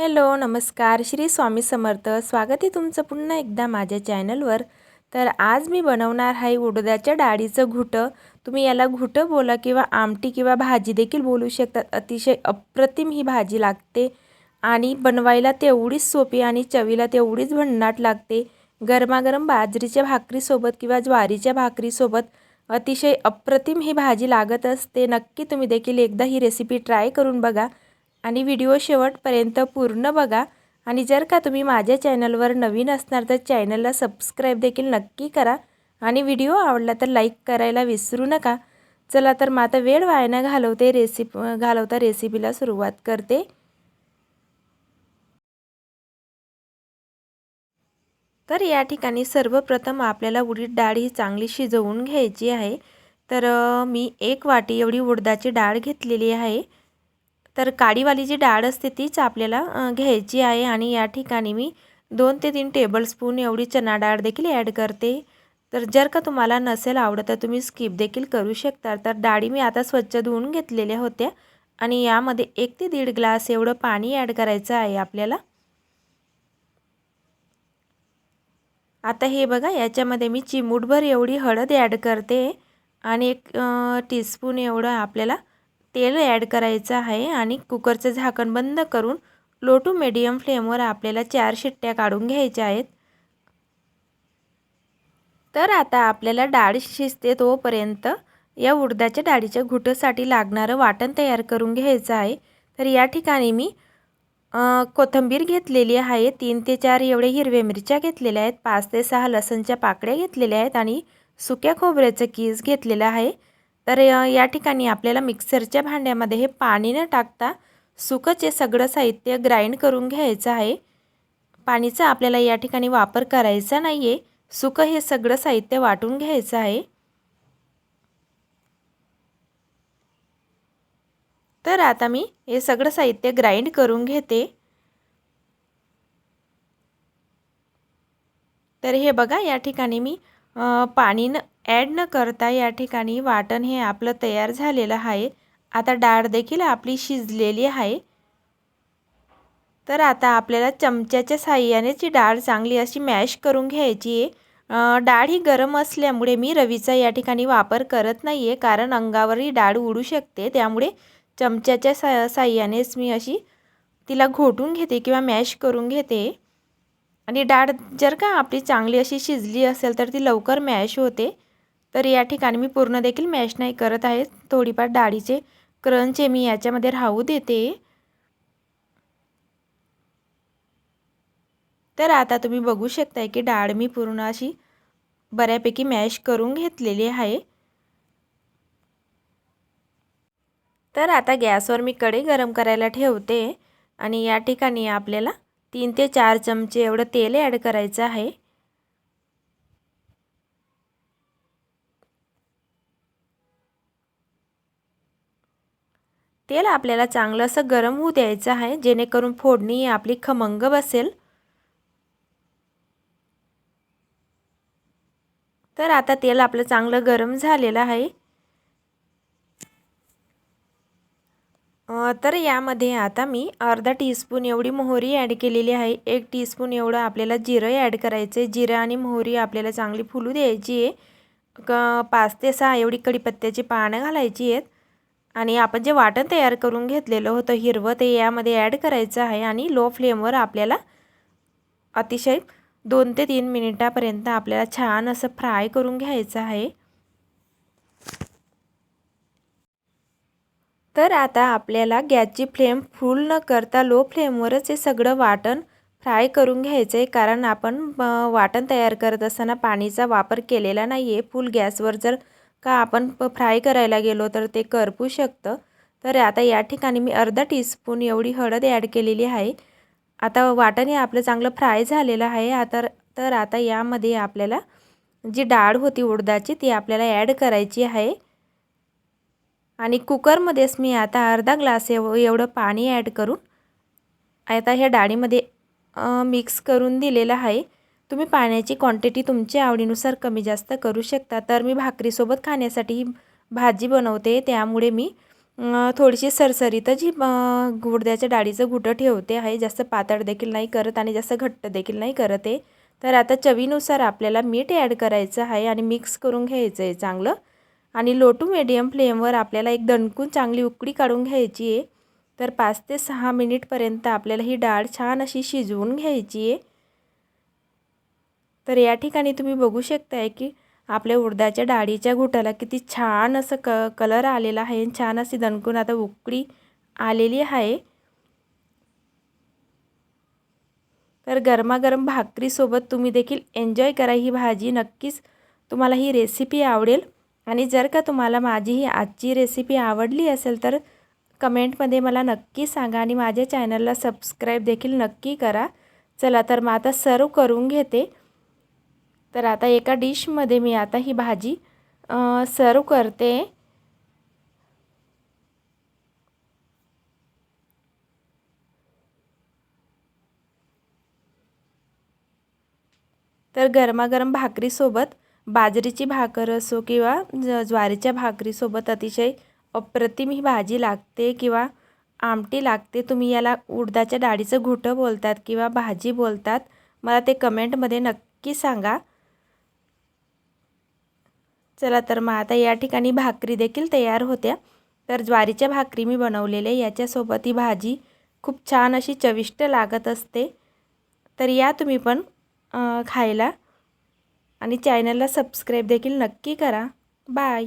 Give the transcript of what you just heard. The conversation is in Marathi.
हॅलो नमस्कार. श्री स्वामी समर्थ. स्वागत आहे तुमचं पुन्हा एकदा माझ्या चॅनलवर. तर आज मी बनवणार आहे उडदाच्या डाळीचं घुटं. तुम्ही याला घुटं बोला किंवा आमटी किंवा भाजी देखील बोलू शकतात अतिशय अप्रतिम ही भाजी लागते आणि बनवायला तेवढीच सोपी आणि चवीला तेवढीच भन्नाट लागते. गरमागरम बाजरीच्या भाकरीसोबत किंवा ज्वारीच्या भाकरीसोबत अतिशय अप्रतिम ही भाजी लागत असते. नक्की तुम्ही देखील एकदा ही रेसिपी ट्राय करून बघा. आणि व्हिडिओ शेवटपर्यंत पूर्ण बघा. आणि जर का तुम्ही माझ्या चॅनलवर नवीन असणार तर चॅनलला सबस्क्राईब देखील नक्की करा. आणि व्हिडिओ आवडला तर लाईक करायला विसरू नका. चला तर मग आता वेळ वायानं घालवते रेसिप घालवता रेसिपीला सुरुवात करते. तर या ठिकाणी सर्वप्रथम आपल्याला उडीद डाळ ही चांगली शिजवून घ्यायची आहे. तर मी एक वाटी एवढी उडदाची डाळ घेतलेली आहे. तर काळीवाली जी डाळ असते तीच आपल्याला घ्यायची आहे आणि या ठिकाणी मी दोन ते तीन टेबलस्पून एवढी चना डाळ देखील ॲड करते. तर जर का तुम्हाला नसेल आवडत तर तुम्ही स्किप देखील करू शकता. तर डाळी मी आता स्वच्छ धुवून घेतलेल्या होत्या आणि यामध्ये एक ते दीड ग्लास एवढं पाणी ॲड करायचं आहे आपल्याला. आता हे बघा याच्यामध्ये मी चिमूटभर एवढी हळद ॲड करते आणि एक टीस्पून एवढं आपल्याला तेल ॲड करायचं आहे आणि कुकरचं झाकण बंद करून लो टू मिडियम फ्लेमवर आपल्याला चार शिट्ट्या काढून घ्यायच्या आहेत. तर आता आपल्याला डाळ शिजते तोपर्यंत या उडदाच्या डाळीच्या घुटसाठी लागणारं वाटण तयार करून घ्यायचं आहे. तर या ठिकाणी मी कोथिंबीर घेतलेली आहे. तीन ते चार एवढे हिरव्या मिरच्या घेतलेल्या आहेत. पाच ते सहा लसणच्या पाकळ्या घेतलेल्या आहेत आणि सुक्या खोबऱ्याचं कीस घेतलेलं आहे. तर या ठिकाणी आपल्याला मिक्सरच्या भांड्यामध्ये हे पाणी न टाकता सुकंच सगळं साहित्य ग्राइंड करून घ्यायचं आहे. पाणीचा आपल्याला या ठिकाणी वापर करायचा नाही आहे सुकं हे सगळं साहित्य वाटून घ्यायचं आहे. तर आता मी हे सगळं साहित्य ग्राइंड करून घेते. तर हे बघा या ठिकाणी मी पाणी न ॲड न करता या ठिकाणी वाटण हे आपलं तयार झालेलं आहे. आता डाळ देखील आपली शिजलेली आहे. तर आता आपल्याला चमच्याच्या साह्यानेच डाळ चांगली अशी मॅश करून घ्यायची आहे. डाळ ही गरम असल्यामुळे मी रवीचा या ठिकाणी वापर करत नाही आहे कारण अंगावरही डाळ उडू शकते. त्यामुळे चमच्याच्या सा साह्यानेच मी अशी तिला घोटून घेते किंवा मॅश करून घेते. आणि डाळ जर का आपली चांगली अशी शिजली असेल तर ती लवकर मॅश होते. तर या ठिकाणी मी पूर्ण देखील मॅश नाही करत आहे. थोडीफार डाळीचे क्रंच मी याच्यामध्ये राहू देते. तर आता तुम्ही बघू शकताय की डाळ मी पूर्ण अशी बऱ्यापैकी मॅश करून घेतलेली आहे. तर आता गॅसवर मी कढई गरम करायला ठेवते आणि या ठिकाणी आपल्याला तीन ते चार चमचे एवढं तेल ॲड करायचं आहे. तेल आपल्याला चांगलं असं गरम होऊ द्यायचं आहे जेणेकरून फोडणी आपली खमंग बसेल. तर आता तेल आपलं चांगलं गरम झालेलं आहे. तर यामध्ये आता मी अर्धा टीस्पून एवढी मोहरी ॲड केलेली आहे. एक टीस्पून एवढं आपल्याला जिरं ॲड करायचं आहे जिरं आणि मोहरी आपल्याला चांगली फुलू द्यायची आहे. क पाच ते सहा एवढी कडीपत्त्याची पानं घालायची आहेत. आणि आपण जे वाटण तयार करून घेतलेलं होतं हिरवं ते यामध्ये ॲड करायचं आहे. आणि लो फ्लेमवर आपल्याला अतिशय दोन ते तीन मिनिटापर्यंत आपल्याला छान असं फ्राय करून घ्यायचं आहे. तर आता आपल्याला गॅसची फ्लेम फुल न करता लो फ्लेमवरच हे सगळं वाटण फ्राय करून घ्यायचं आहे कारण आपण वाटण तयार करत असताना पाणीचा वापर केलेला नाही आहे फुल गॅसवर जर का आपण फ्राय करायला गेलो तर ते करपू शकतं. तर आता या ठिकाणी मी अर्धा टीस्पून एवढी हळद ॲड केलेली आहे. आता वाटण हे आपलं चांगलं फ्राय झालेलं आहे. आता तर आता यामध्ये आपल्याला जी डाळ होती उडदाची ती आपल्याला ॲड करायची आहे. आणि कुकरमध्येच मी आता अर्धा ग्लास एव एवढं पाणी ॲड करून आता ह्या डाळीमध्ये मिक्स करून दिलेलं आहे. तुम्ही पाण्याची क्वांटिटी तुमच्या आवडीनुसार कमी जास्त करू शकता. तर मी भाकरीसोबत खाण्यासाठी ही भाजी बनवते. त्यामुळे मी थोडीशी सरसरीतच ही अं, डाळीचं घुटं ठेवते आहे. जास्त पातळ देखील नाही करत आणि जास्त घट्ट देखील नाही करत. आहे तर आता चवीनुसार आपल्याला मीठ ॲड करायचं आहे आणि मिक्स करून घ्यायचं आहे चांगलं. आणि लो टू मिडियम फ्लेमवर आपल्याला एक दणकून चांगली उकळी काढून घ्यायची आहे. तर पाच ते सहा मिनिटपर्यंत आपल्याला ही डाळ छान अशी शिजवून घ्यायची आहे. तर या ठिकाणी तुम्ही बघू शकताय की आपल्या उडदाच्या डाळीच्या घोटाला किती छान असं क कलर आलेला आहे. छान अशी दणकून आता उकळी आलेली आहे. तर गरमागरम भाकरीसोबत तुम्ही देखील एन्जॉय करा ही भाजी. नक्कीच तुम्हाला ही रेसिपी आवडेल. आणि जर का तुम्हाला माझी ही आजची रेसिपी आवडली असेल तर कमेंटमध्ये मला नक्की सांगा आणि माझ्या चॅनलला सबस्क्राईब देखील नक्की करा. चला तर मग आता सर्व करून घेते. तर आता एका डिशमध्ये मी आता ही भाजी सर्व करते. तर गरमागरम भाकरीसोबत बाजरीची भाकर असो किंवा ज ज्वारीच्या भाकरीसोबत अतिशय अप्रतिम ही भाजी लागते किंवा आमटी लागते. तुम्ही याला उडदाच्या डाळीचं घुटं बोलतात किंवा भाजी बोलतात. मला ते कमेंटमध्ये नक्की सांगा. चला तर मग आता या ठिकाणी भाकरी देखील तयार होत्या. तर ज्वारीच्या भाकरी मी बनवलेल्या याच्यासोबत ही भाजी खूप छान अशी चविष्ट लागत असते. तर या तुम्ही पण खायला. आणि चॅनलला सबस्क्राईब देखील नक्की करा. बाय.